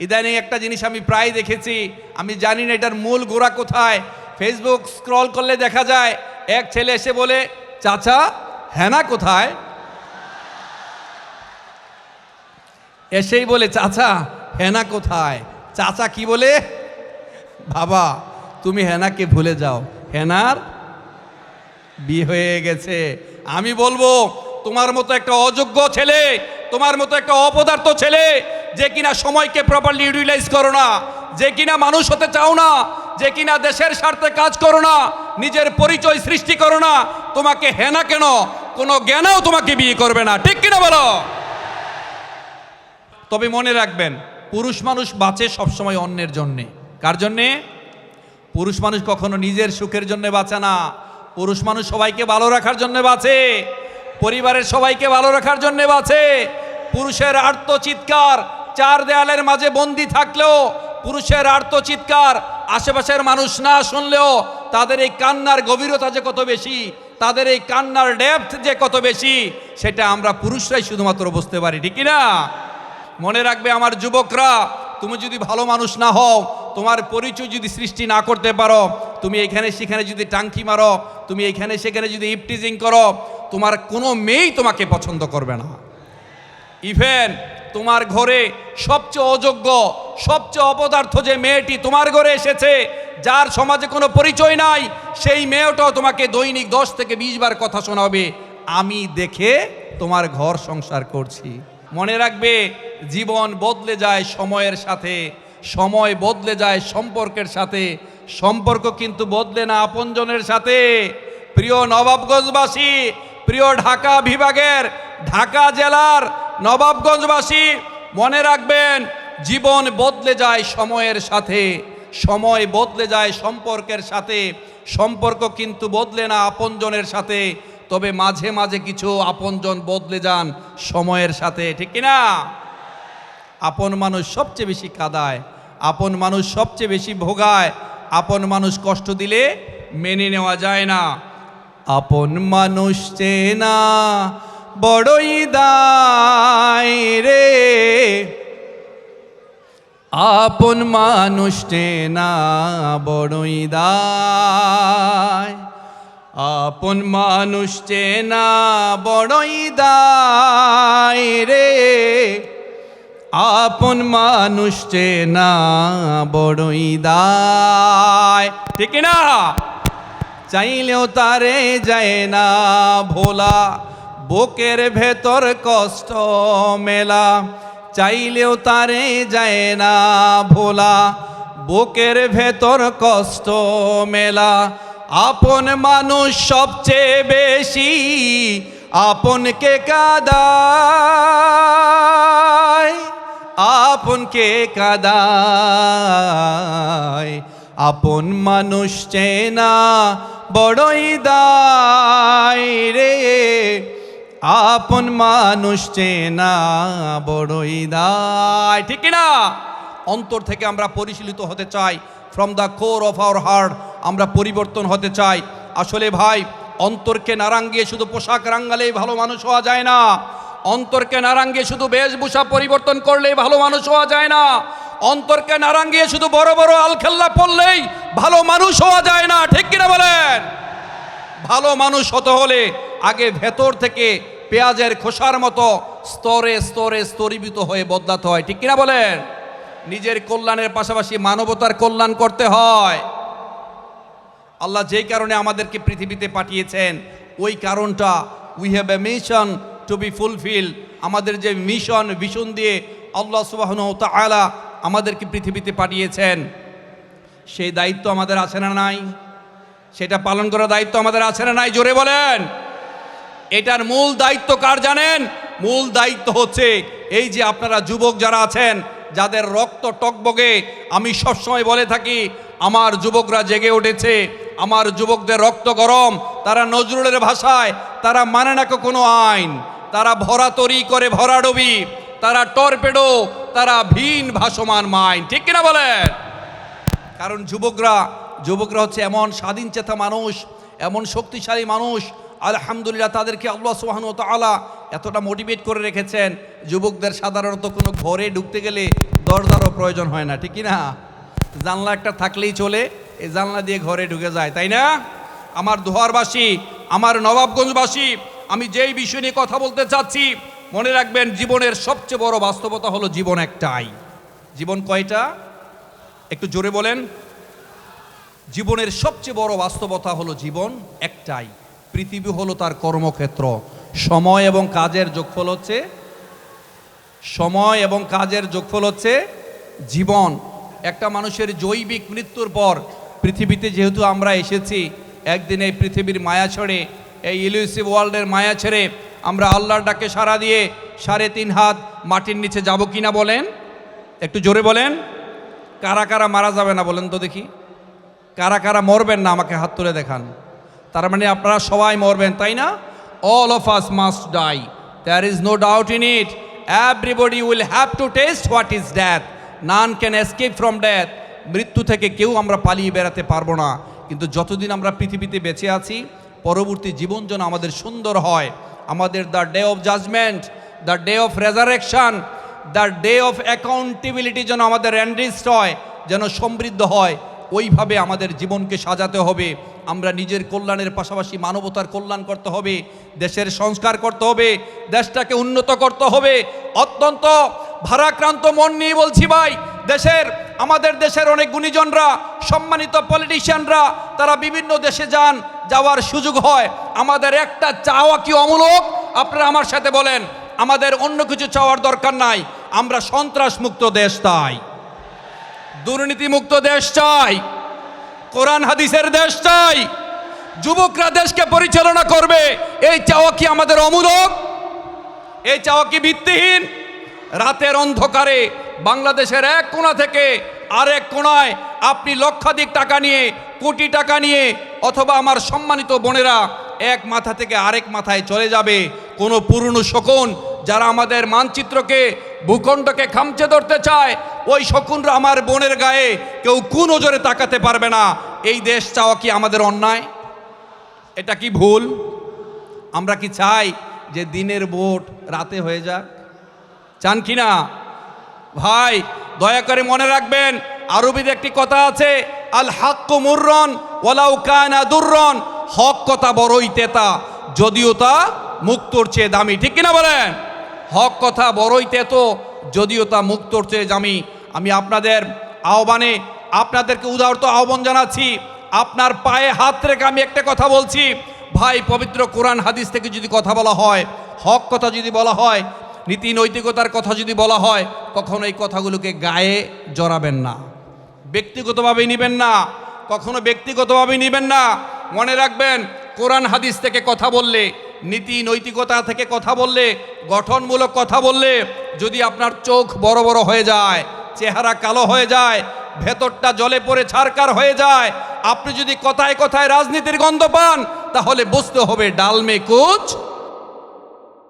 ইদানিং একটা জিনিস আমি প্রায় দেখেছি, আমি জানি না এটার মূল গোড়া কোথায়। ফেসবুক স্ক্রল করলে দেখা যায়, এক ছেলে এসে বলে, চাচা, হেনা কোথায়? এসেই বলে, চাচা, হেনা কোথায়? চাচা কি বলে? বাবা, তুমি হেনাকে ভুলে যাও। হেনার বিয়ে হয়ে গেছে। আমি বলব, তোমার মতো একটা অযোগ্য ছেলে, তোমার মতো একটা অপদার্থ ছেলে যে কিনা সময়কে প্রপারলি ইউটিলাইজ করো না, যে কিনা মানুষ হতে চাও না, যে কিনা দেশের স্বার্থে কাজ করো না, নিজের পরিচয় সৃষ্টি করো না, তোমাকে হেনা কেন? কোনো জ্ঞানেও তোমাকে বিয়ে করবে না। ঠিক কিনা বলো? তবে মনে রাখবেন, পুরুষ মানুষ বাঁচে সবসময় অন্যের জন্যে। কার জন্যে? পুরুষ মানুষ কখনো নিজের সুখের জন্য বাঁচে না। পুরুষ মানুষ সবাইকে ভালো রাখার জন্য বাঁচে। পরিবারের সবাইকে ভালো রাখার জন্য বাঁচে। পুরুষের আর্তচিৎকার চার দেয়ালের মাঝে বন্দি থাকলেও পুরুষের আর্তচিৎকার আশেপাশের মানুষ না শুনলেও তাদের এই কান্নার গভীরতা যে কত বেশি, তাদের এই কান্নার ডেপথ যে কত বেশি, সেটা আমরা পুরুষরাই শুধুমাত্র বুঝতে পারি, ঠিক না মনে রাখবে আমার যুবকরা, তুমি যদি ভালো মানুষ না হও, তোমার পরিচয় যদি সৃষ্টি না করতে পারো, তুমি এখানে সেখানে যদি টাঙ্কি মারো, তুমি এখানে সেখানে যদি ইপটিজিং করো, তোমার কোনো মেয়েই তোমাকে পছন্দ করবে না। ইভেন তোমার ঘরে সবচেয়ে অযোগ্য, সবচেয়ে অপদার্থ যে মেয়েটি তোমার ঘরে এসেছে, যার সমাজে কোনো পরিচয় নাই, সেই মেয়েটাও তোমাকে দৈনিক দশ থেকে বিশ বার কথা শোনাবে। আমি দেখে তোমার ঘর সংসার করছি। মনে রাখবে, জীবন বদলে যায় সময়ের সাথে, সময় বদলে যায় সম্পর্কের সাথে, সম্পর্ক কিন্তু বদলে না আপনজনের সাথে। প্রিয় নবাবগঞ্জবাসী, প্রিয় ঢাকা বিভাগের, ঢাকা জেলার নবাবগঞ্জবাসী, মনে রাখবেন, জীবন বদলে যায় সময়ের সাথে। সময় বদলে যায় সম্পর্কের সাথে। সম্পর্ক কিন্তু বদলে না আপনজনের সাথে। তবে মাঝে মাঝে কিছু আপনজন বদলে যান সময়ের সাথে, ঠিক কিনা? আপন মানুষ সবচেয়ে বেশি কাদায়, আপন মানুষ সবচেয়ে বেশি ভোগায়। আপন মানুষ কষ্ট দিলে মেনে নেওয়া যায় না। আপন মানুষ চেনা বড়ই দায় রে। আপন মানুষ চেনা বড়ই দায়। আপন মানুষ চেনা বড়ই দায় রে। আপন মানুষ চেনা বড়ই দায়। ঠিক না চাইলেও তারে যায় না ভোলা। বুকের ভেতর কষ্ট মেলা, চাইলেও তারে যায় না ভোলা। বুকের ভেতর কষ্ট মেলা, আপন মানুষ সবচেয়ে বেশি আপনকে কাদায় আপনকে কাদায়। আপন মানুষ চেনা বড়ই দায় রে। আপন মানুষ চেনা বড়ই দায়। ঠিক না অন্তর থেকে আমরা পরিশীলিত হতে চাই। From the core of our heart আমরা পরিবর্তন হতে চাই। আসলে ভাই, অন্তরকে নারাঙ্গিয়ে শুধু পোশাক রাঙ্গালেই ভালো মানুষ হওয়া যায় না। অন্তরকে নারাঙ্গিয়ে শুধু বেশভূষা পরিবর্তন করলেই ভালো মানুষ হওয়া যায় না। অন্তরকে নারাঙ্গিয়ে শুধু বড় বড় আলখেল্লা পড়লেই ভালো মানুষ হওয়া যায় না। ঠিক কিনা বলেন? ভালো মানুষ হতে হলে আগে ভেতর থেকে পেঁয়াজের খোসার মতো স্তরে স্তরে স্তরীভূত হয়ে বদলাতে হয়। ঠিক কিনা বলেন? নিজের কল্যাণের পাশাপাশি মানবতার কল্যাণ করতে হয়। আল্লাহ যেই কারণে আমাদেরকে পৃথিবীতে পাঠিয়েছেন, ওই কারণটা we have a mission to be fulfill আমাদের যে মিশন ভীষণ দিয়ে আল্লাহ সুবাহন তালা আমাদেরকে পৃথিবীতে পাঠিয়েছেন। সেই দায়িত্ব আমাদের আছে না নাই? সেটা পালন করার দায়িত্ব আমাদের আছে না নাই? জোরে বলেন। এটার মূল দায়িত্ব কার জানেন? মূল দায়িত্ব হচ্ছে এই যে আপনারা যুবক যারা আছেন, যাদের রক্ত টকবগে, আমি সবসময় বলে থাকি, আমার যুবকরা জেগে উঠেছে, আমার যুবকদের রক্ত গরম, তারা নজরুলের ভাষায়, তারা মানে না কোনো আইন, তারা ভরা তরি করে ভরাডবি তারা টর্পেডো, তারা ভিন ভাসমান মাইন, ঠিক কিনা বলেন? কারণ যুবকরা যুবকরা হচ্ছে এমন স্বাধীন চেতা মানুষ, এমন শক্তিশালী মানুষ, আলহামদুলিল্লাহ তাদেরকে আল্লাহ সুহান তালা এতটা মোটিভেট করে রেখেছেন। যুবকদের সাধারণত কোনো ঘরে ঢুকতে গেলে দরজারও প্রয়োজন হয় না, ঠিক না? জানলা একটা থাকলেই চলে, এই জানলা দিয়ে ঘরে ঢুকে যায়, তাই না? আমার দোহারবাসী, আমার নবাবগঞ্জবাসী, আমি যেই বিষয় নিয়ে কথা বলতে চাচ্ছি, মনে রাখবেন জীবনের সবচেয়ে বড় বাস্তবতা হলো জীবন একটাই। জীবন কয়টা? একটু জোরে বলেন। জীবনের সবচেয়ে বড় বাস্তবতা হলো জীবন একটাই। পৃথিবী হলো তার কর্মক্ষেত্র। সময় এবং কাজের যোগফল হচ্ছে সময় এবং কাজের যোগফল হচ্ছে জীবন। একটা মানুষের জৈবিক মৃত্যুর পর পৃথিবীতে যেহেতু আমরা এসেছি, একদিন এই পৃথিবীর মায়া ছেড়ে, এই ইলিউসিভ ওয়ার্ল্ডের মায়া ছেড়ে আমরা আল্লাহর ডাকে সারা দিয়ে সাড়ে তিন হাত মাটির নিচে যাব কিনা বলেন? একটু জোরে বলেন। কারা কারা মারা যাবে না বলেন তো দেখি। কারা কারা মরবেন না আমাকে হাত তুলে দেখান। তার মানে আপনারা সবাই মরবেন, তাই না? All of us must die there is no doubt in it everybody will have to taste what is death none can escape from death মৃত্যু থেকে কেউ আমরা পালিয়ে বেড়াতে পারব না। কিন্তু যতদিন আমরা পৃথিবীতে বেঁচে আছি, পরবর্তী জীবন যেন আমাদের সুন্দর হয়। আমাদের the day of judgement the day of resurrection the day of accountability যেন আমাদের এনরিস্ট হয়, যেন সমৃদ্ধ হয়। ওইভাবে আমাদের জীবনকে সাজাতে হবে। আমরা নিজের কল্যাণের পাশাপাশি মানবতার কল্যাণ করতে হবে, দেশের সংস্কার করতে হবে, দেশটাকে উন্নত করতে হবে। অত্যন্ত ভারাক্রান্ত মন নিয়ে বলছি ভাই, দেশের, আমাদের দেশের অনেক গুণীজনরা, সম্মানিত পলিটিশিয়ানরা তারা বিভিন্ন দেশে যান, যাওয়ার সুযোগ হয়। আমাদের একটা চাওয়া কি অমূলক? আপনারা আমার সাথে বলেন, আমাদের অন্য কিছু চাওয়ার দরকার নাই। আমরা সন্ত্রাস মুক্ত দেশ তাই দুর্নীতিমুক্ত দেশ চাই। কোরআন হাদিসের দেশ চাই। যুবকরা দেশকে পরিচালনা করবে। এই চাওয়া কি আমাদের অমূলক? এই চাওয়া কি ভিত্তিহীন? রাতের অন্ধকারে বাংলাদেশের এক কোণা থেকে আরেক কোণায় আপনি লক্ষাধিক টাকা নিয়ে, কোটি টাকা নিয়ে, অথবা আমার সম্মানিত বোনেরা এক মাথা থেকে আরেক মাথায় চলে যাবে। কোনো পুরনো শকুন যারা আমাদের মানচিত্রকে ভূখণ্ডকে খামচে ধরতে চায়, ওই শকুনরা আমার বোনের গায়ে কেউ কোন নজরে তাকাতে পারবে না। এই দেশ চাওয়া কি আমাদের অন্যায়? এটা কি ভুল? আমরা কি চাই যে দিনের ভোট রাতে হয়ে যাক? চান কি না? ভাই, দয়া করে মনে রাখবেন আরবিতে একটি কথা আছে, আল হাক্কু মুররন ওয়ালাউ কানা দুররন। হক কথা বড়ই তেতা, যদিও তা মুক্তর চেয়ে দামি, ঠিক কিনা বলেন? হক কথা বড়ই তেত, যদিও তা মুক্তর চেয়ে জামি। আমি আপনাদের আহ্বানে আপনাদেরকে উদাহরত আহ্বান জানাচ্ছি। আপনার পায়ে হাত রেখে আমি একটা কথা বলছি। ভাই, পবিত্র কোরআন হাদিস থেকে যদি কথা বলা হয়, হক কথা যদি বলা হয়, নীতি নৈতিকতার কথা যদি বলা হয়, কখনো এই কথাগুলোকে গায়ে জড়াবেন না। ব্যক্তিগতভাবে নেবেন না। কখনো ব্যক্তিগতভাবে নেবেন না। মনে রাখবেন, কোরআন হাদিস থেকে কথা বললে নীতি, নৈতিকতা থেকে কথা বললে, গঠনমূলক কথা বললে, যদি আপনার চোখ বড় বড় হয়ে যায়, চেহারা কালো হয়ে যায়, ভেতরটা জলে পড়ে ছারকার হয়ে যায়, আপনি যদি কথায় কথায় রাজনীতির গন্ধ পান, তাহলে বুঝতে হবে ডালমে কুচ